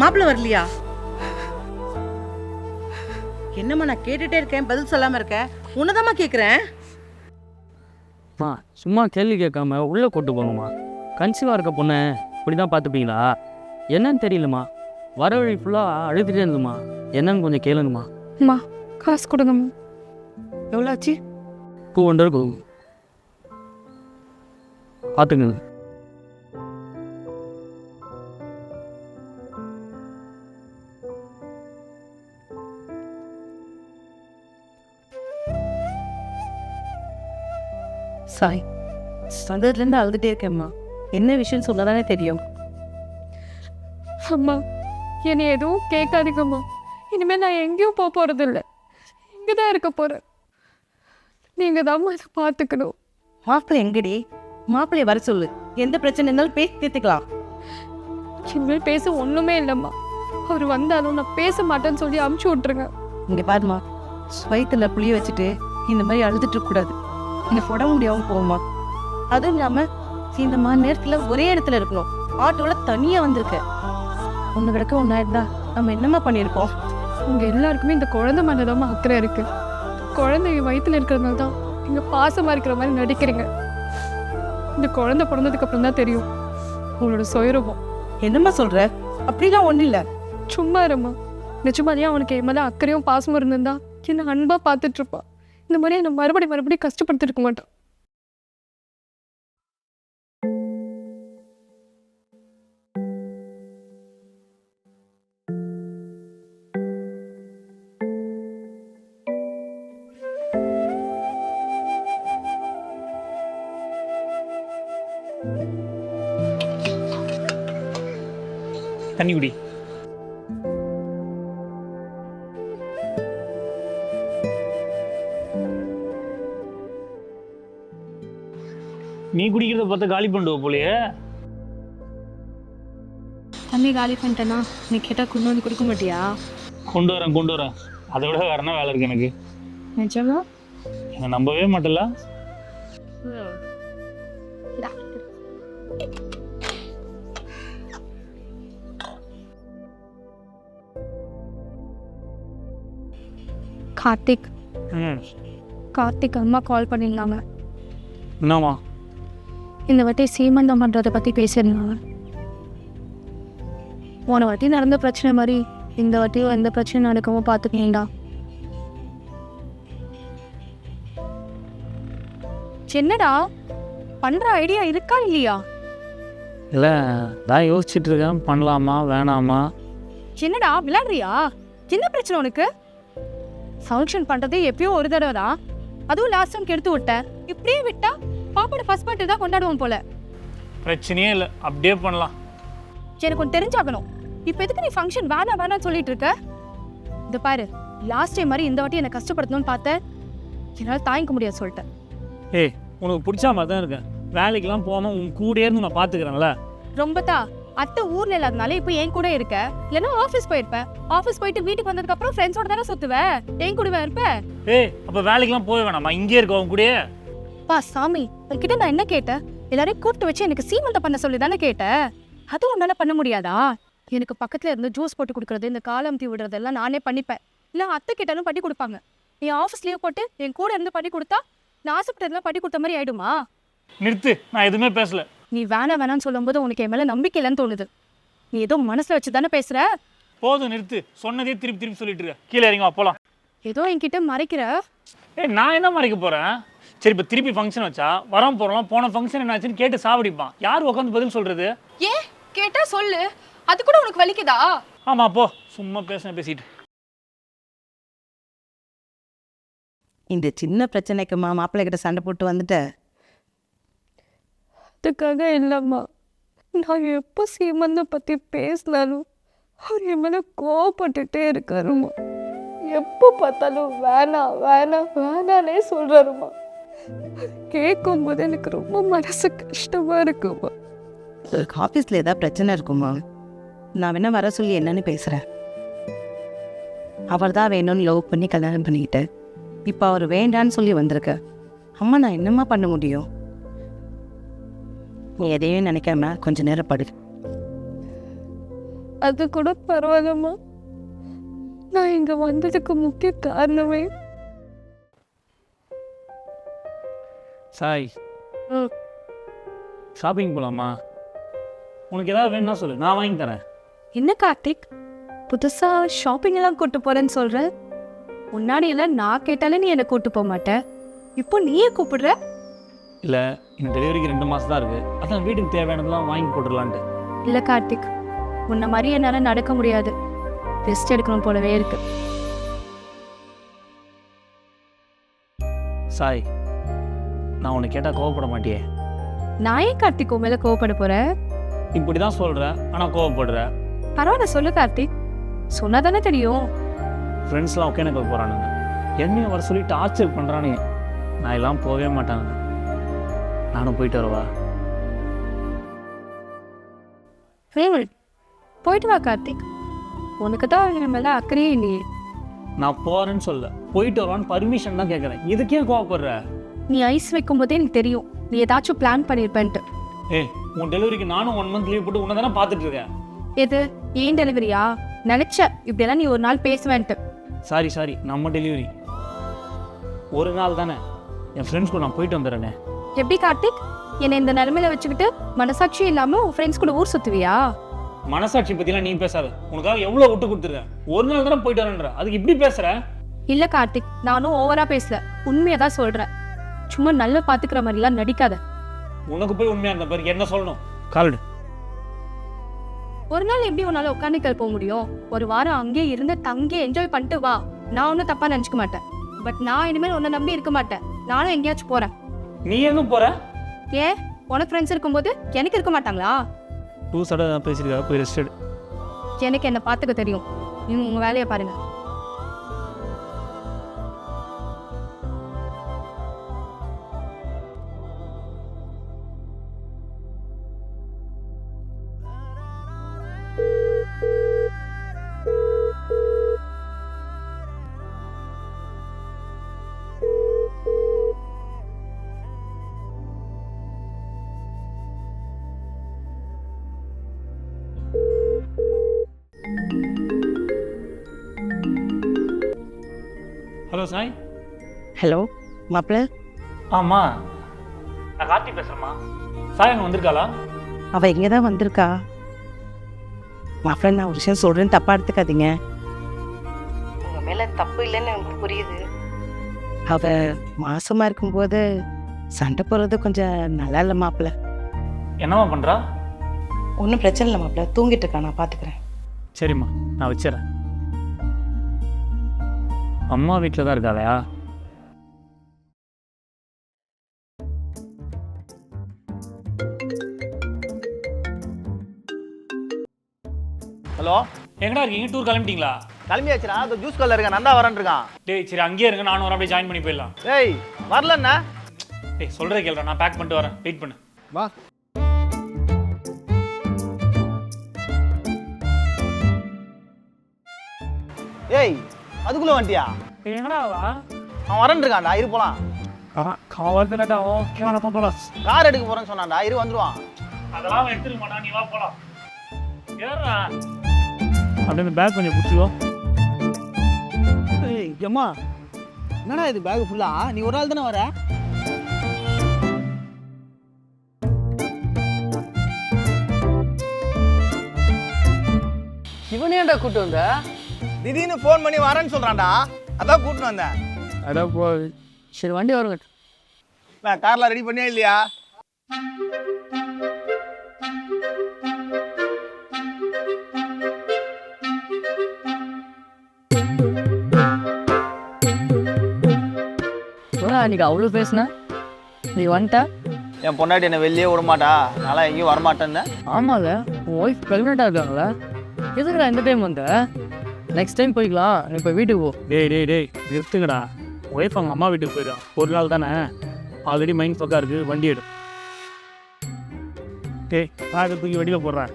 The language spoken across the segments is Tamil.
மாப்பிள்ளை வரலையா? என்னம்மா நான் கேட்டுட்டே இருக்கேன் பதில் சொல்லாம இருக்க. உன்னதாம்மா கேக்குறேன். அம்மா சும்மா கேள்வி கேட்காம உள்ளே கூட்டு போங்கம்மா. கன்சீவாக இருக்க பொண்ணை இப்படி தான் பார்த்துப்பீங்களா? என்னன்னு தெரியலம்மா. வர வழி ஃபுல்லாக அழுதுகிட்டே இருந்துமா என்னன்னு கொஞ்சம் கேளுங்கம்மா. அம்மா காசு கொடுங்கம்மா. எவ்வளோ ஆச்சு? டூ ஹண்ட்ரட் கொடுங்க. பார்த்துங்க சாய். சந்ததுலேருந்து அழுதுட்டே இருக்கேம்மா என்ன விஷயம் சொன்னதானே தெரியும். அம்மா என்னை எதுவும் கேட்காதீங்கம்மா இனிமேல் நான் எங்கேயும் போக போகிறதில்ல இங்கே தான் இருக்க போகிறேன் நீங்கள் தான்மா இதை பார்த்துக்கணும். மாப்பிள்ளை எங்கடி? மாப்பிள்ளைய வர சொல்லு. எந்த பிரச்சனை இருந்தாலும் பேசி தீர்த்துக்கலாம். இனிமேல் பேச ஒன்றுமே இல்லைம்மா. அவர் வந்தாலும் நான் பேச மாட்டேன்னு சொல்லி அமுச்சு விட்ருங்க இங்க பாருமா வயிற்றுல புளிய வச்சுட்டு இந்த மாதிரி அழுதுட்டு கூடாது எனக்கு உடம்பு முடியாம போகுமா? அதுவும் இல்லாம இந்த மாதிரி நேரத்துல ஒரே இடத்துல இருக்கணும். ஆட்டோல தனியா வந்திருக்க. ஒண்ணு கிடக்க ஒண்ணா இருந்தா நம்ம என்னம்மா பண்ணியிருப்போம் உங்கள் எல்லாருக்குமே இந்த குழந்தை மேலே தான் அக்கறை இருக்கு. குழந்தை வயித்துல இருக்கிறதுனால தான் நீங்கள் பாசமாக இருக்கிற மாதிரி நடிக்கிறீங்க. இந்த குழந்தை பிறந்ததுக்கு அப்புறம் தான் தெரியும் உங்களோட சுயரூபம் என்னம்மா சொல்ற? அப்படிலாம் ஒண்ணு இல்ல. சும்மா இருமா நிஜமாதிரியே அவனுக்கு என் மேலே அக்கறையும் பாசமும் இருந்திருந்தா என்ன அன்பாக பார்த்துட்டு இருப்பான் இந்த மாதிரி என்னை மறுபடியும் மறுபடியும் கஷ்டப்படுத்திருக்க மாட்டோம் தண்ணி குடி. குடிக்கிறத பார்த்தா காலி பண்ணுவோம் போலயே. தண்ணி காலி பண்ணிட்டேன்னா நீ கேட்டால் கொண்டு வந்து கொடுக்க மாட்டியா? கொண்டு வரேன் கொண்டு வரேன். அதை விட வேற என்ன வேலை இருக்கு எனக்கு? நிஜமா? என்னை நம்பவே மாட்டல கார்த்திக். கார்த்திக் அம்மா கால் பண்ணியிருந்தாங்க. என்னம்மா? இந்த வாட்டி சீமந்தம் பண்ணுறதை பற்றி பேசியிருந்தாங்க போன வாட்டி நடந்த பிரச்சனை மாதிரி இந்த வாட்டியும் எந்த பிரச்சனையும் நடக்காம பார்த்துக்கீங்களா? என்னடா? பண்ற ஐடியா இருக்கா இல்லையா? இல்லை தான் யோசிச்சுட்டு இருக்கேன். பண்ணலாமா வேணாமா? என்னடா விளையாடுறியா? என்ன பிரச்சனை உனக்கு? ஃபங்க்ஷன் பண்றது எப்பயோ ஒரு தடவை தான் அதுவும் லாஸ்ட் டைம் கெடுத்து விட்ட. இப்படியே விட்டா? பாப்பாவோட ஃபர்ஸ்ட் பர்த்டே தான் கொண்டாடுவோம் போல. பிரச்சனையே இல்லை. அப்படியே பண்ணலாம். எனக்கு ஒன்று தெரிஞ்சாகணும். இப்போ எதுக்கு நீ ஃபங்க்ஷன் வேணாம் வேணாம்னு சொல்லிட்டு இருக்க? இந்த பாரு லாஸ்ட் டைம் மாதிரி இந்த வாட்டி என்னை கஷ்டப்படுத்தணும்னு பார்த்தேன் என்னால் தாங்கிக்க முடியாது சொல்லிட்டேன். ஏய் உனக்கு பிடிச்ச மாதிரி தான் இருக்கேன். வேலைக்கெல்லாம் போகாமல் உன் கூடயே இருந்து நான் பார்த்துக்கிறேன்ல. ரொம்ப தான் அத்தை ஊர்ல இல்லாதனால இப்போ என் கூட இருக்க. இல்லைன்னா ஆஃபீஸ் போயிருப்பேன். ஆஃபீஸ் போயிட்டு வீட்டுக்கு வந்ததுக்கு அப்புறம் ஃப்ரெண்ட்ஸோட தானே சுத்துவ? என் கூடவே இருப்ப? ஏய் அப்போ வேலைக்கெல்லாம் போக வேணாமா? இங்கே இருக்க உன் கூடயே? பா சாமி உன்கிட்ட நான் என்ன கேட்டேன்? எல்லாரையும் கூப்பிட்டு வச்சு எனக்கு சீமந்தம் பண்ண சொல்லி தானே கேட்டேன். அதுவும் உன்னால பண்ண முடியாதா? எனக்கு பக்கத்துல இருந்து ஜூஸ் போட்டு கொடுக்கறது இந்த காலம் தீ விடுறதெல்லாம் நானே பண்ணிப்பேன். இல்ல அத்தை கேட்டாலும் பண்ணி கொடுப்பாங்க. நீ ஆஃபீஸ் லீவ் போட்டு என் கூட இருந்து பண்ணி கொடுத்தா நான் ஆசைப்பட்டதெல்லாம் பண்ணி கொடுத்த மாதிரி ஆயிடுமா? நிறுத்து நான் எதுவுமே பேசல. நீ வேணாம் வேணாம்னு சொல்லும்போது உனக்கு என் மேல நம்பிக்கை இல்லைன்னு தோணுது. நீ ஏதோ மனசுல வச்சு தானே பேசுற? போதும் நிறுத்து. சொன்னதே திருப்பி திருப்பி சொல்லிட்டு இருக்க கீழே இறங்கி போலாம். ஏதோ என்கிட்ட மறைக்கிற? ஏய் நான் என்ன மறைக்க போறேன்? சரி இப்போ திருப்பி ஃபங்க்ஷன் வச்சா வரோம் போறோம்? போன ஃபங்க்ஷன் என்னாச்சுன்னு கேட்டு சாவடிப்பான். யார் உட்காந்து பதில் சொல்றது? ஏன்? கேட்டா சொல்லு. அது கூட உனக்கு வலிக்குதா? ஆமா போ. சும்மா பேசுன பேசிட்டு. இந்த சின்ன பிரச்சனைக்குமா மாப்பிள்ளை கிட்ட சண்டை போட்டு வந்துட்ட. அதுக்காக இல்லைம்மா. நான் எப்போ சீமந்த பற்றி பேசினாலும் அவர் என் மேலே கோவப்பட்டுட்டே இருக்காருமா எப்போ பார்த்தாலும் வேணாம் வேணாம் வேணானே சொல்கிறாருமா கேட்கும்போது எனக்கு ரொம்ப மனசு கஷ்டமாக இருக்குமா ஆஃபீஸில் ஏதாவது பிரச்சனை இருக்குமா? நான் வேணா வர சொல்லி என்னன்னு பேசுகிறேன் அவர் தான் வேணும்னு லவ் பண்ணி கல்யாணம் பண்ணிக்கிட்டேன் இப்போ அவர் வேண்டான்னு சொல்லி வந்திருக்க. அம்மா நான் என்னம்மா பண்ண முடியும்? நீ எதையும் நினைக்காம கொஞ்ச நேரம் படு. அது கூட பரவாயில்லம்மா. நான் இங்க வந்ததுக்கு முக்கிய காரணமே சாய். ஷாப்பிங் போகலாமா உனக்கு ஏதாவது வேணும்னா சொல்லு நான் வாங்கி தரேன். என்ன கார்த்திக்? புதுசா ஷாப்பிங் எல்லாம் கூட்டு போறேன்னு சொல்ற? முன்னாடி எல்லாம் நான் கேட்டாலே நீ என்னை கூட்டு போக மாட்ட. இப்போ நீயே கூப்பிடுற? இல்லை இந்த டெலிவரிக்கு ரெண்டு மாதம் தான் இருக்குது அதான் வீட்டுக்கு தேவையானதெல்லாம் வாங்கி போட்டுடலான்ட்டு. இல்ல கார்த்திக் உன்ன மாதிரி என்னால நடக்க முடியாது. ரெஸ்ட் எடுக்கணும் போலவே இருக்கு. சாய் நான் உன்னை கேட்டால் கோவப்பட மாட்டியே. நான் ஏன் கார்த்திக் உன் மேல கோவப்பட போறேன் இப்படி தான் சொல்கிற ஆனால் கோவப்படுற. பரவாயில்ல சொல்லு கார்த்திக். சொன்னா தானே தெரியும் ஃப்ரெண்ட்ஸ்லாம் ஒகேனக்கல் போகிறானுங்க என்னையும் வர சொல்லி டார்ச்சர் பண்ணுறானுங்க நான் எல்லாம் போகவே மாட்டாங்க நானும் போயிட்டு வரவா? ஹம், போயிட்டு வா கார்த்திக். உனக்கு தான் என் மேல அக்கறையே இல்லையே. நான் போகிறேன்னு சொல்ல போயிட்டு வருவான்னு பர்மிஷன் தான் கேட்குறேன் இதுக்கே கோவப்படுற? நீ ஐஸ் வைக்கும் போதே எனக்கு தெரியும். நீ ஏதாச்சும் பிளான் பண்ணியிருப்பேன்ட்டு ஏய் உன் டெலிவரிக்கு நானும் ஒன் மந்த் லீவ் போட்டு உன்னை தானே பார்த்துட்டு இருக்கேன். எது? ஏன் டெலிவரியா நினைச்ச இப்படியெல்லாம் நீ ஒரு நாள் பேசுவேன்ட்டு. சாரி சாரி நம்ம டெலிவரி ஒரு நாள் தானே. என் ஃப்ரெண்ட்ஸ் கூட நான் போயிட்டு வந்துடுறேனே. எப்படி கார்த்திக்? என்னை இந்த நிலைமையில வச்சுக்கிட்டு மனசாட்சி இல்லாம உன் ஃப்ரெண்ட்ஸ் கூட ஊர் சுத்துவியா? மனசாட்சி பற்றிலாம் நீ பேசாத. உனக்காக எவ்வளோ விட்டு கொடுத்துருக்கேன் ஒரு நாள் தானே போயிட்டு வரேன்ற. அதுக்கு இப்படி பேசுகிற இல்ல கார்த்திக் நானும் ஓவரா பேசல. உண்மையை தான் சொல்றேன். சும்மா நல்லா பாத்துக்கிற மாதிரிலாம் நடிக்காத. உனக்கு போய் உண்மையாக இருந்த பிறகு என்ன சொல்லணும்? கால்டு ஒரு நாள் எப்படி உன்னால உட்காந்துக்கல் போக முடியும்? ஒரு வாரம் அங்கேயே இருந்து தங்கி என்ஜாய் பண்ணிட்டு வா. நான் ஒன்றும் தப்பா நினச்சிக்க மாட்டேன். பட் நான் இனிமேல் உன்னை நம்பி இருக்க மாட்டேன். நானும் எங்கேயாச்சும் போறேன். நீ எங்க போற? ஏன்? உனக்கு ஃப்ரெண்ட்ஸ் இருக்கும்போது எனக்கு இருக்க மாட்டாங்களா? டூ சடை பேசியிருக்கா போய் ரெஸ்ட் எனக்கு என்ன பார்த்துக்க தெரியும். நீங்க உங்க வேலையை பாருங்க. சாய்? ஹலோ மாப்பிள்ள ஆமா. நான் கார்த்தி பேசுறேம்மா. சாய் அங்கே வந்திருக்காளா? அவள் இங்கே தான் வந்திருக்கா? மாப்பிள்ள நான் ஒரு விஷயம் சொல்கிறேன்னு தப்பாக எடுத்துக்காதீங்க. உங்கள் மேலே தப்பு இல்லைன்னு எனக்கு புரியுது. அவள் மாசமாக இருக்கும்போது சண்டை போடுறது கொஞ்சம் நல்லா இல்லை மாப்பிள்ள என்னம்மா பண்றா? ஒன்றும் பிரச்சனை இல்லை மாப்பிள்ள தூங்கிட்டு இருக்கா நான் பார்த்துக்கிறேன் சரிம்மா நான் வச்சிடறேன். அம்மா வீட்டில் தான் இருக்காளையா? ஹலோ? எங்கடா இருக்கீங்க? டூர் கிளம்பிட்டீங்களா? கிளம்பியாச்சுடா. அந்த ஜூஸ் கல்ல இருக்க? நந்தா வரேன் இருக்கான். டேய் சரி அங்கேயே இருங்க. நானும் வரேன். அப்படியே ஜாயின் பண்ணி போயிடலாம். ஏய் வரலண்ணா டேய் சொல்கிறேன் கேள்றா நான் பேக் பண்ணிட்டு வரேன். வெயிட் பண்ணு. வா. ஏய் அதுக்குள்ள வந்துட்டியா? எங்கடா வா அவன் வரேன் இருக்கான்டா இரு போலாம். காவல்துறைடா ஓகே நான் போகலாம் கார் எடுக்க போறேன்னு சொன்னான்டா இரு வந்துருவான். அதெல்லாம் எடுத்துக்க மாட்டான் நீ வா போலாம். ஏறா. அப்படியே இந்த பேக் கொஞ்சம் பிடிச்சிக்கோ. ஏய் அம்மா என்னடா இது பேக் ஃபுல்லா நீ ஒரு ஆள் தானே வர? இவனேடா கூட்டு வந்த? திடீர்னு ஃபோன் பண்ணி வரேன்னு சொல்றான்டா. அதான் கூட்டிட்டு வந்தேன். அட போ. சரி வண்டி வருங்க நான் கார்லாம் ரெடி பண்ணியா இல்லையா? அன்னைக்கு அவ்வளோ பேசுனேன் நீ வந்துட்ட? என் பொண்டாட்டி என்னை வெளியே விட மாட்டா நல்லா எங்கேயும் வரமாட்டேன்னு. ஆமாங்க உன் ஒய்ஃப் ப்ரெக்னெண்ட்டாக இருக்காங்களா எதுக்குடா இந்த டைம் வந்த? நெக்ஸ்ட் டைம் போய்க்கலாம். இப்போ வீட்டுக்கு போ. டேய் டேய் டேய் நிறுத்துங்கடா. ஒய்ஃப் அவங்க அம்மா வீட்டுக்கு போயிடும் ஒரு நாள் தானே? ஆல்ரெடி மைண்ட் பக்கா இருக்கு. வண்டி எடு. டேய் நான் தூக்கி வெளியில் போடுறேன்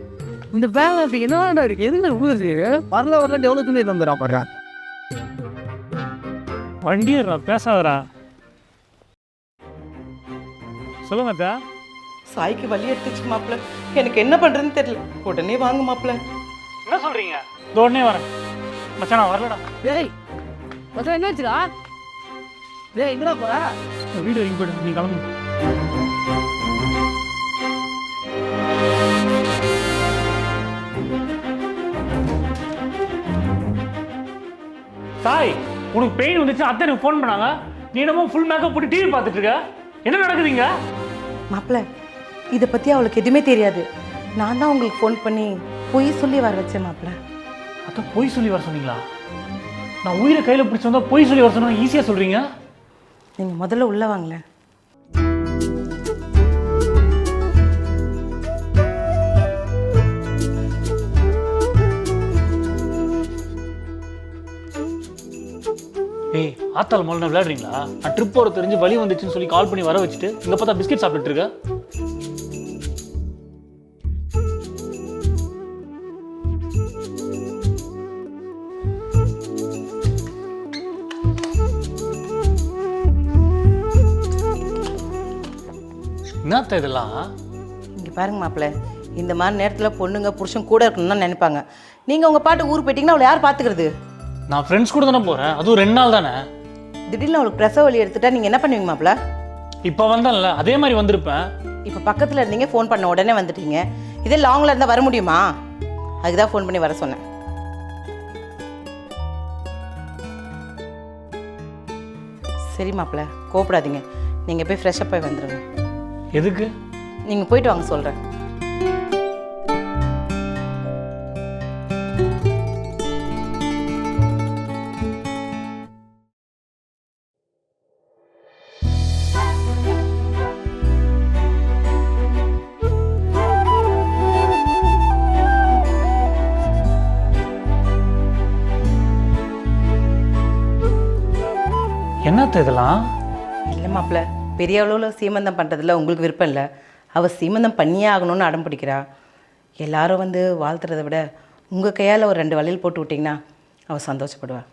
இந்த பேங்க் அப்படி என்னடா இருக்கு? எதுக்கு ஊது வரல வரல டெவலப் பண்ணி தந்துடுறான் பாரு. வண்டி எடுறா பேசாதடா. சொல்லுங்க அத்தா. சாய்க்கு வலி எடுத்துச்சு மாப்பிள்ள. எனக்கு என்ன பண்ணுறதுன்னு தெரியல. உடனே வாங்க மாப்பிள்ள. என்ன சொல்றீங்க? உடனே வரேன். மச்சான் நான் வரலடா. டேய் மச்சான் என்ன ஆச்சுடா? டேய் எங்கடா போற வீடு வரைக்கும் போயிடு நீ கிளம்பு. சாய் உனக்கு பெயின் வந்துச்சு அத்தை எனக்கு ஃபோன் பண்ணாங்க. நீ என்னமோ ஃபுல் மேக்கப் போட்டு டிவி பார்த்துட்டு இருக்க. என்ன நடக்குதுங்க மாப்பிள்ள இதை பற்றி அவளுக்கு எதுவுமே தெரியாது. நான் தான் உங்களுக்கு ஃபோன் பண்ணி பொய் சொல்லி வர வச்சேன் மாப்பிள்ள அத்தை பொய் சொல்லி வர சொன்னீங்களா? நான் உயிரை கையில் பிடிச்சி வந்தா பொய் சொல்லி வர சொன்னா ஈஸியாக சொல்றீங்க? நீங்கள் முதல்ல உள்ளே வாங்களேன் ஏய் ஆத்தாள் முதல்ல விளையாடுறீங்களா? நான் ட்ரிப் போகிற தெரிஞ்சு வழி வந்துச்சுன்னு சொல்லி கால் பண்ணி வர வச்சுட்டு இங்கே பார்த்தா பிஸ்கெட் சாப்பிட்டுட்டு என்னத்த இதெல்லாம்? இங்கே பாருங்க மாப்பிள்ள இந்த மாதிரி நேரத்தில் பொண்ணுங்க புருஷன் கூட இருக்கணும்னு நினைப்பாங்க. நீங்கள் உங்கள் பாட்டு ஊர் போயிட்டீங்கன்னா அவளை யார் பார்த்துக்கிறது நான் ஃப்ரெண்ட்ஸ் கூட தானே போகிறேன் அதுவும் ரெண்டு நாள் தானே? திடீர்னு அவளுக்கு பிரசவ வலி எடுத்துட்டா நீங்கள் என்ன பண்ணுவீங்க மாப்பிள்ள இப்போ வந்தேன்ல அதே மாதிரி வந்திருப்பேன். இப்போ பக்கத்தில் இருந்தீங்க ஃபோன் பண்ண உடனே வந்துட்டீங்க. இதே லாங்கில் இருந்தால் வர முடியுமா? அதுக்கு தான் ஃபோன் பண்ணி வர சொன்னேன். சரி மாப்பிள்ள கோப்படாதீங்க நீங்கள் போய் ஃப்ரெஷ்ஷப் போய் வந்துடுங்க எதுக்கு? நீங்கள் போயிட்டு வாங்க சொல்கிறேன் என்னத்த இதெல்லாம்? இல்லை மாப்பிள்ள. பெரிய அளவில் சீமந்தம் பண்ணுறதுல உங்களுக்கு விருப்பம் இல்லை. அவள் சீமந்தம் பண்ணியே ஆகணும்னு அடம் பிடிக்கிறா. எல்லாரும் வந்து வாழ்த்துறதை விட உங்கள் கையால் ஒரு ரெண்டு வளையல் போட்டு விட்டிங்கன்னா அவள் சந்தோஷப்படுவாள்